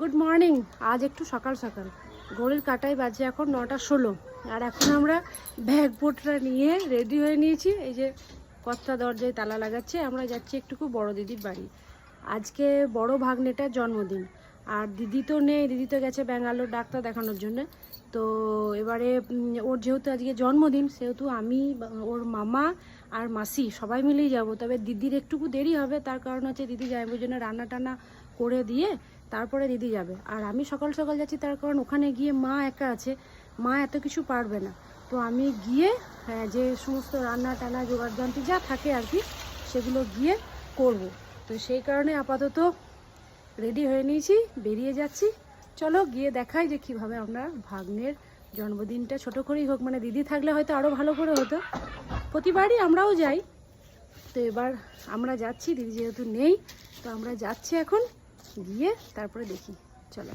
Good morning আজ একটু সকাল সকাল। ঘড়ির কাটাই বাজে এখন নটা ষোলো। আর এখন আমরা ব্যাগ বোটটা নিয়ে রেডি হয়ে নিয়েছি। এই যে কর্তা দরজায় তালা লাগাচ্ছে। আমরা যাচ্ছি একটুকু বড় দিদির বাড়ি। আজকে বড় ভাগ্নেটার জন্মদিন। আর দিদি তো নেই দিদি তো গেছে ব্যাঙ্গালোর ডাক্তার দেখানোর জন্য। তো এবারে ওর যেহেতু আজকে জন্মদিন সেহেতু আমি ওর মামা আর মাসি সবাই মিলেই যাব। তবে দিদির একটুকু দেরি হবে তার কারণ হচ্ছে দিদি যাবে ওই জন্য রান্না টান্না করে দিয়ে তারপরে দিদি যাবে। আর আমি সকাল সকাল যাচ্ছি তার কারণ ওখানে গিয়ে মা একা আছে মা এত কিছু পারবে না। তো আমি গিয়ে হ্যাঁ, যে সমস্ত রান্না টান্না জোগাড় যা থাকে আর কি সেগুলো গিয়ে করব। তো সেই কারণে আপাতত রেডি হয়ে নিয়েছি, বেরিয়ে যাচ্ছি। চলো গিয়ে দেখাই যে কীভাবে আমরা ভাগ্নের জন্মদিনটা ছোট করেই হোক মানে দিদি থাকলে হয়তো আরও ভালো করে হতো। প্রতিবারই আমরাও যাই। তো এবার আমরা যাচ্ছি, দিদি যেহেতু নেই, তো আমরা যাচ্ছি এখন, গিয়ে তারপরে দেখি। চলো।